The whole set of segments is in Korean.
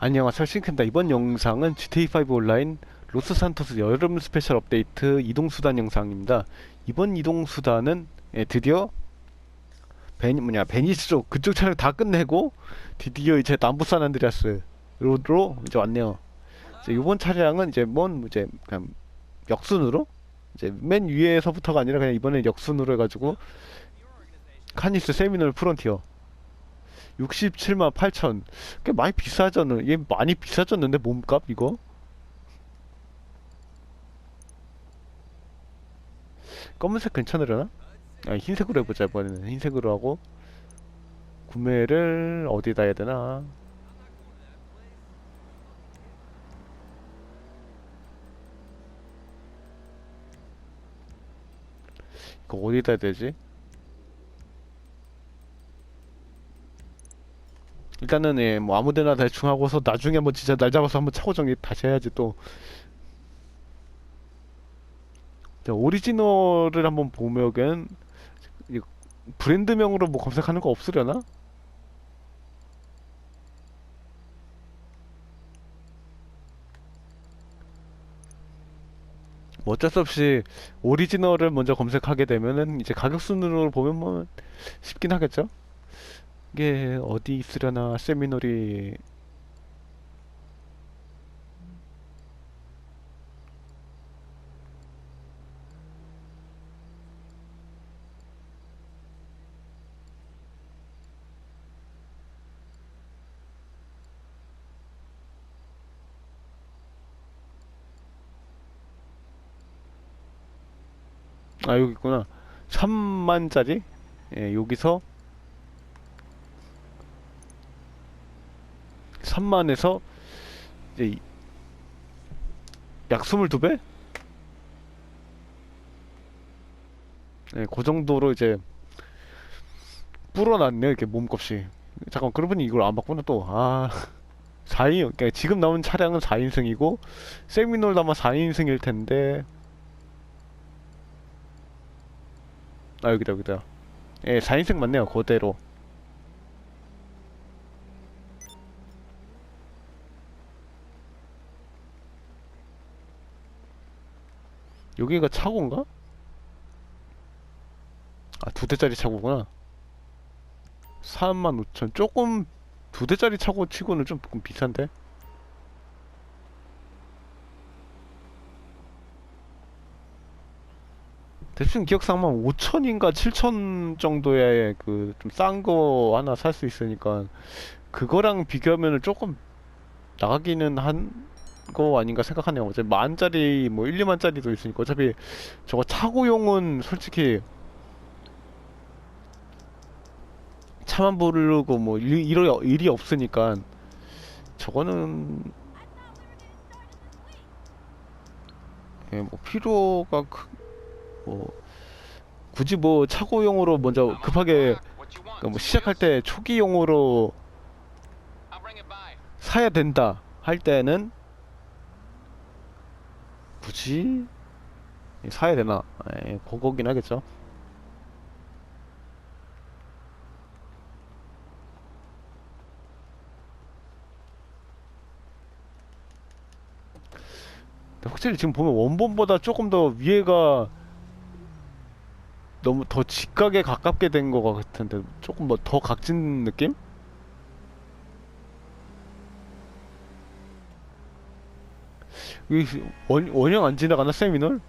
안녕하세요 싱크입니다. 이번 영상은 GTA5 온라인 로스 산토스 여름 스페셜 업데이트 이동수단 영상입니다. 이번 이동수단은 예, 드디어 베니 뭐냐 베니스로 그쪽 차량 다 끝내고 드디어 이제 남부산 안드레아스로 이제 왔네요. 이제 이번 차량은 이제 뭔 이제 그냥 역순으로? 이제 맨 위에서부터가 아니라 그냥 이번엔 역순으로 해가지고 카니스 세미널 프론티어 67만 8천. 꽤 많이 비싸졌는 얘 많이 비싸졌는데 몸값 이거? 검은색 괜찮으려나? 아 흰색으로 해보자 이번에는. 흰색으로 하고. 구매를 어디다 해야 되나? 이거 어디다 해야 되지? 일단은 예, 뭐 아무데나 대충 하고서 나중에 한번 진짜 날 잡아서 한번 차고 정리 다시 해야지 또 자, 오리지널을 한번 보면은 이 브랜드명으로 뭐 검색하는 거 없으려나? 뭐 어쩔 수 없이 오리지널을 먼저 검색하게 되면은 이제 가격 순으로 보면 뭐 쉽긴 하겠죠? 이게 어디 있으려나 세미놀이 아 여기 있구나. 3만짜리? 예 여기서 3만에서 이제 이- 약 22배? 네, 그 정도로 이제 불어났네요, 이렇게 몸값이. 잠깐, 그러고 보니 이걸 안 봤구나, 또. 아, 4인, 그러니까 지금 나온 차량은 4인승이고, 세미놀 아마 4인승일 텐데, 아, 여기다, 여기다. 예, 4인승 맞네요, 그대로. 여기가 차고인가? 아, 두 대짜리 차고구나. 45,000. 조금, 두 대짜리 차고 치고는 좀 비싼데? 대충 기억상만 5천인가 7천 정도의 그 좀 싼 거 하나 살 수 있으니까 그거랑 비교하면 은 조금 나가기는 한 거 아닌가 생각하네요. 어차피 만짜리 뭐 1, 2만짜리도 있으니까 어차피 저거 차고용은 솔직히 차만 부르고 뭐 일, 일이, 없으니까 저거는 예, 뭐 필요가 크, 뭐 굳이 뭐 차고용으로 먼저 급하게 그뭐 시작할 때 초기용으로 사야 된다 할 때는 굳이 사야 되나? 에, 그거긴 하겠죠. 확실히 지금 보면 원본보다 조금 더 위에가 너무 더 직각에 가깝게 된 것 같은데 조금 뭐 더 각진 느낌? 이 원, 원형 안 지나가나 세미널?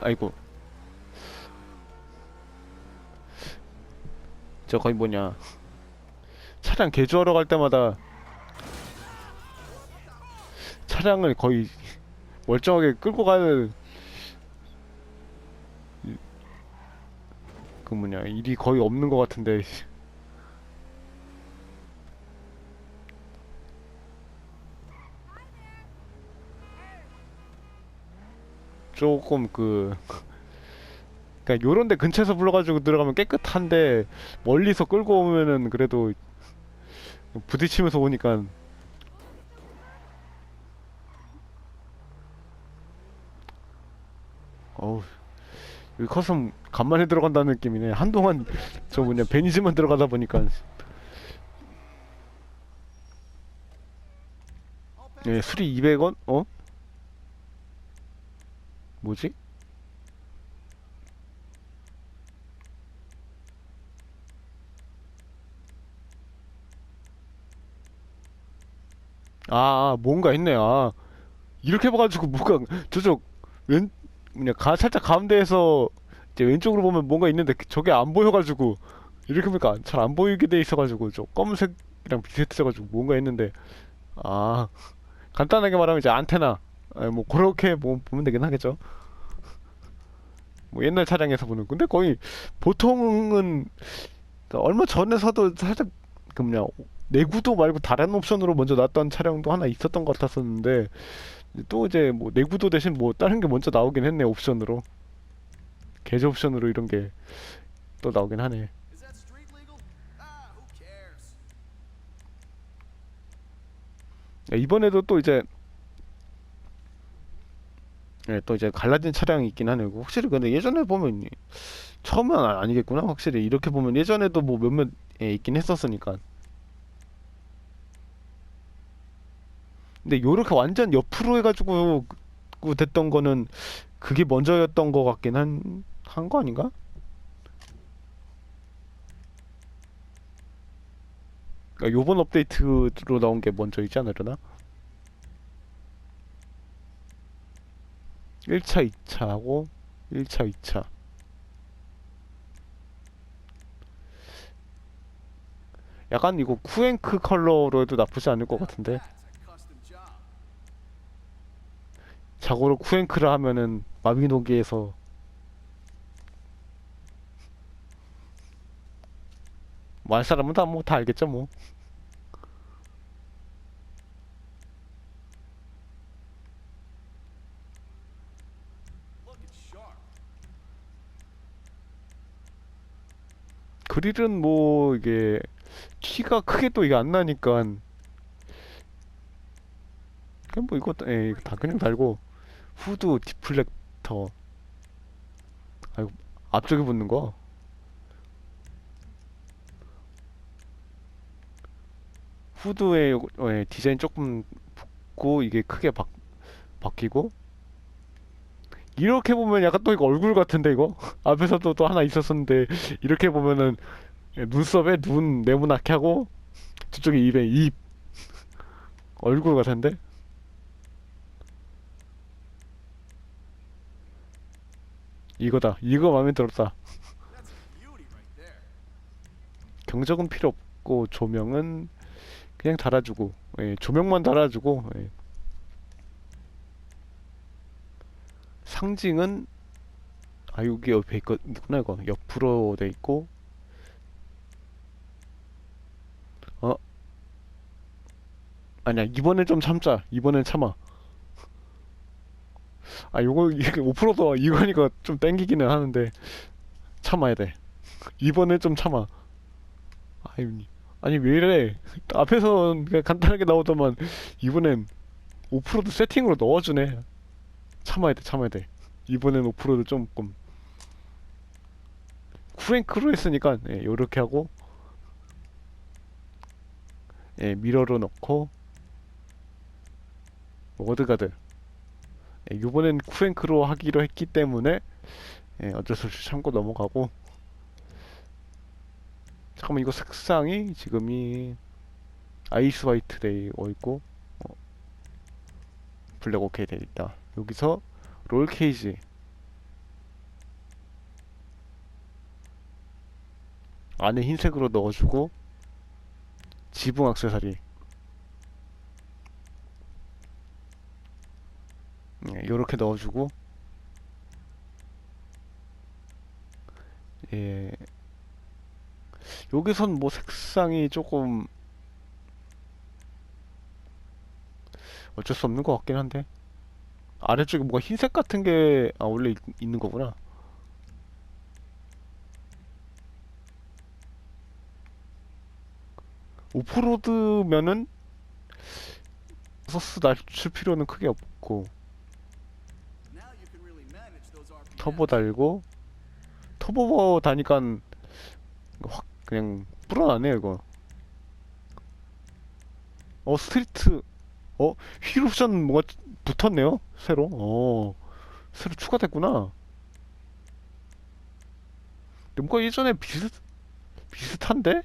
아이고 저 거의 뭐냐. 차량 개조하러 갈 때마다 차량을 거의 멀쩡하게 끌고 가는 이- 그 뭐냐 일이 거의 없는 것 같은데. 조금 그 그러니까 요런 데 근처에서 불러가지고 들어가면 깨끗한데 멀리서 끌고 오면은 그래도 부딪히면서 오니까 어우 여기 커서 간만에 들어간다는 느낌이네 한동안 저 뭐냐 베니즈만 들어가다 보니까 예 수리 200원? 어? 뭐지? 아, 아, 뭔가 있네. 아, 이렇게 봐가지고 뭐가 저쪽 왼 뭐냐 가 살짝 가운데에서 이제 왼쪽으로 보면 뭔가 있는데 저게 안 보여가지고 이렇게 보니까 잘 안 보이게 돼 있어가지고 저 검은색이랑 비슷해져가지고 뭔가 있는데 아 간단하게 말하면 이제 안테나 아, 뭐 그렇게 보, 보면 되긴 하겠죠. 뭐 옛날 차량에서 보는 근데 거의 보통은 얼마 전에서도 살짝 그 뭐냐 내구도 말고 다른 옵션으로 먼저 나왔던 차량도 하나 있었던 것 같았었는데 또 이제 뭐 내구도 대신 뭐 다른 게 먼저 나오긴 했네 옵션으로. 계좌 옵션으로 이런 게 또 나오긴 하네? Ah? 야, 이번에도 또 이제 예, 또 이제 갈라진 차량이 있긴 하네. 확실히 근데 예전에 보면 이- 처음은 아- 아니겠구나 확실히. 이렇게 보면 예전에도 뭐 몇몇 예, 있긴 했었으니까 근데 요렇게 완전 옆으로 해가지고 그 됐던 거는 그게 먼저였던 거 같긴 한 한 거 아닌가? 그러니까 요번 업데이트로 나온 게 먼저이지 않으려나? 1차, 2차하고 1차, 2차. 약간 이거 쿠앤크 컬러로 해도 나쁘지 않을 것 같은데. 자고로 쿠앤크를 하면은 마비노기에서 뭐알 사람은 다 뭐 다 알겠죠 뭐. 그릴은 뭐 이게 키가 크게 또 이게 안 나니까 그냥 뭐 이거 예, 다 그냥 달고 후드 디플렉터. 아이고 앞쪽에 붙는 거? 요거- 어, 예, 디자인 조금 붙고 이게 크게 바, 바뀌고? 이렇게 보면 약간 또 이거 얼굴 같은데 이거? 앞에서도 또 하나 있었었는데 이렇게 보면은 예, 눈썹에 눈 네모나게 하고 저쪽에 입에 입. 얼굴 같은데 이거다. 이거 마음에 들었다. 경적은 필요 없고 조명은 그냥 달아주고 예, 조명만 달아주고 예. 상징은 아 여기 옆에 있거, 있구나 이거. 옆으로 돼 있고. 어? 아니야 이번엔 좀 참자. 이번엔 참아 아 요거 이게 5%도 이거니까 좀 땡기기는 하는데 참아야 돼. 이번엔 좀 참아. 아니 아니 왜 이래? 앞에서 그냥 간단하게 나오더만 이번엔 5%도 세팅으로 넣어주네. 참아야 돼 참아야 돼. 이번엔 5%도 조금. 쿠앤크로 했으니까 예, 요렇게 하고. 예, 미러로 넣고. 워드가드 예, 요번엔 쿠앤크로 하기로 했기 때문에 예, 어쩔 수 없이 참고 넘어가고. 잠깐만 이거 색상이 지금이 아이스 화이트 되어 있고 어, 블랙 오케이 되어 있다. 여기서 롤 케이지. 안에 흰색으로 넣어주고 지붕 액세서리 네, 요렇게 넣어주고. 예. 여기선 뭐 색상이 조금 어쩔 수 없는 것 같긴 한데. 아래쪽에 뭔가 흰색 같은 게 아 원래 있, 있는 거구나. 오프로드면은 서스 낮출 필요는 크게 없고 터보 달고 터보 다니까 확 그냥 불어나네요 이거. 어 스트리트. 어 휠옵션 뭐가 붙었네요 새로. 어 새로 추가됐구나. 뭔가 예전에 비슷 비슷한데?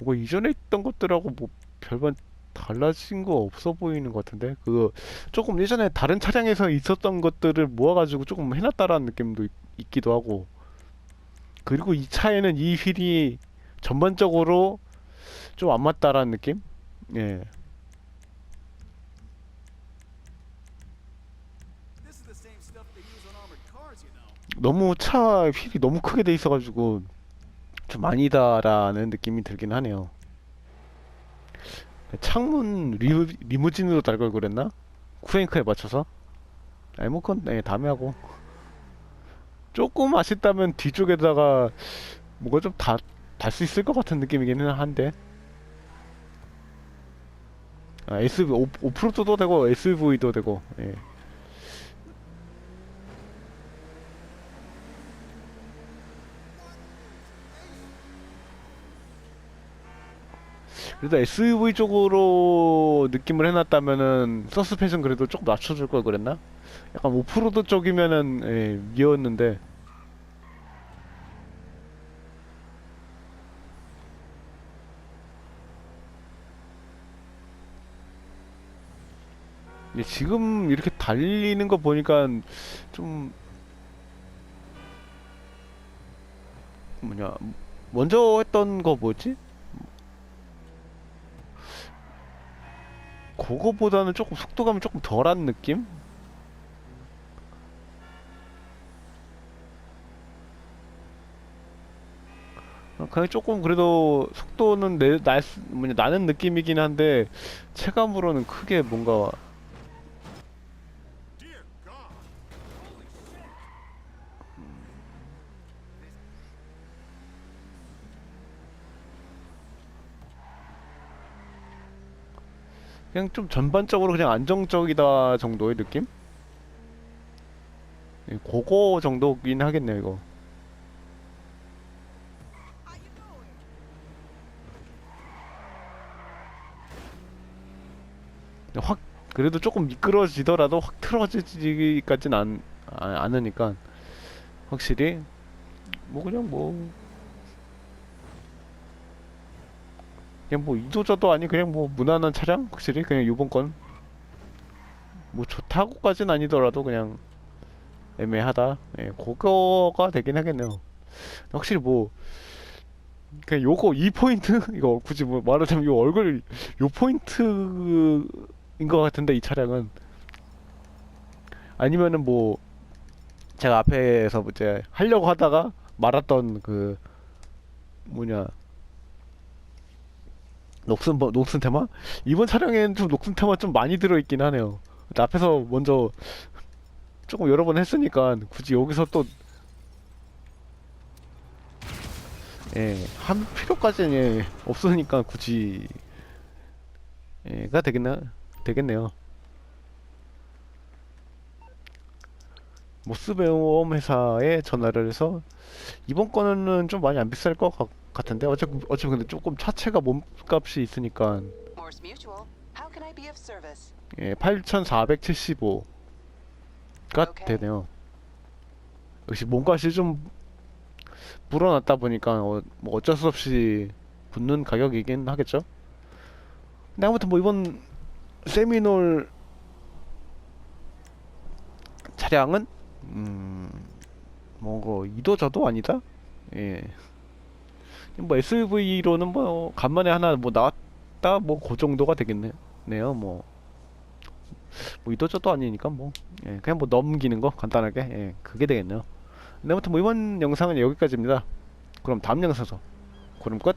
뭐가 이전에 있던 것들하고 뭐 별반 달라진 거 없어 보이는 것 같은데 그 조금 예전에 다른 차량에서 있었던 것들을 모아가지고 조금 해놨다라는 느낌도 있, 있기도 하고 그리고 이 차에는 이 휠이 전반적으로 좀 안 맞다라는 느낌? 예. 너무 차 휠이 너무 크게 돼 있어가지고 좀 아니다라는 느낌이 들긴 하네요. 창문 리, 리무진으로 달 걸 그랬나? 쿠앤크에 맞춰서? 아니 뭐 그건 네, 다음에 하고 조금 아쉽다면 뒤쪽에다가 뭐가 좀다달수 있을 것 같은 느낌이기는 한데 아, SV 오, 오프로드도 되고 SUV도 되고 예. 그래도 SUV 쪽으로 느낌을 해놨다면은 서스펜션 그래도 조금 낮춰줄 걸 그랬나? 약간 오프로드 쪽이면은 예, 미웠는데 예, 지금 이렇게 달리는 거 보니까 좀 뭐냐 먼저 했던 거 뭐지? 그거보다는 조금 속도감이 조금 덜한 느낌? 어, 그냥 조금 그래도 속도는 내, 날, 수- 뭐냐, 나는 느낌이긴 한데 체감으로는 크게 뭔가 그냥 좀 전반적으로 그냥 안정적이다 정도의 느낌? 예, 그거 정도긴 하겠네요 이거 확 그래도 조금 미끄러지더라도 확 틀어지지까진 않, 아, 않으니까 확실히 뭐 그냥 뭐 그냥 뭐 이도저도 아니 그냥 뭐 무난한 차량? 확실히 그냥 요번 건 뭐 좋다고까진 아니더라도 그냥 애매하다. 예 그거가 되긴 하겠네요. 확실히 뭐 그냥 요거 이 포인트? 이거 굳이 뭐 말하자면 요 얼굴 요 포인트인 것 같은데 이 차량은. 아니면은 뭐 제가 앞에서 이제 하려고 하다가 말았던 그 뭐냐 녹슨 버- 녹슨 테마 이번 차량에는 좀 녹슨 테마 좀 많이 들어있긴 하네요. 앞에서 먼저 조금 여러 번 했으니까 굳이 여기서 또 예, 한 필요까지는 예, 없으니까 굳이 예가 되겠나 되겠네요. 모스베옴 회사에 전화를 해서 이번 거는 좀 많이 안 비쌀 것 같, 같은데 어차피 어차피 근데 조금 차체가 몸값이 있으니까? 예, 8,475가 오케이. 되네요. 역시 몸값이 좀 불어났다 보니까 어, 뭐 어쩔 수 없이 붙는 가격이긴 하겠죠. 근데 아무튼 뭐 이번 세미놀 차량은 음, 뭐고 이도저도 아니다. 예. 뭐 SUV로는 뭐 간만에 하나 뭐 나왔다 뭐 그 정도가 되겠네요. 뭐. 뭐 이도저도 아니니까 뭐 예, 그냥 뭐 넘기는 거 간단하게 예, 그게 되겠네요. 네, 아무튼 뭐 이번 영상은 여기까지입니다. 그럼 다음 영상에서 그럼 끝.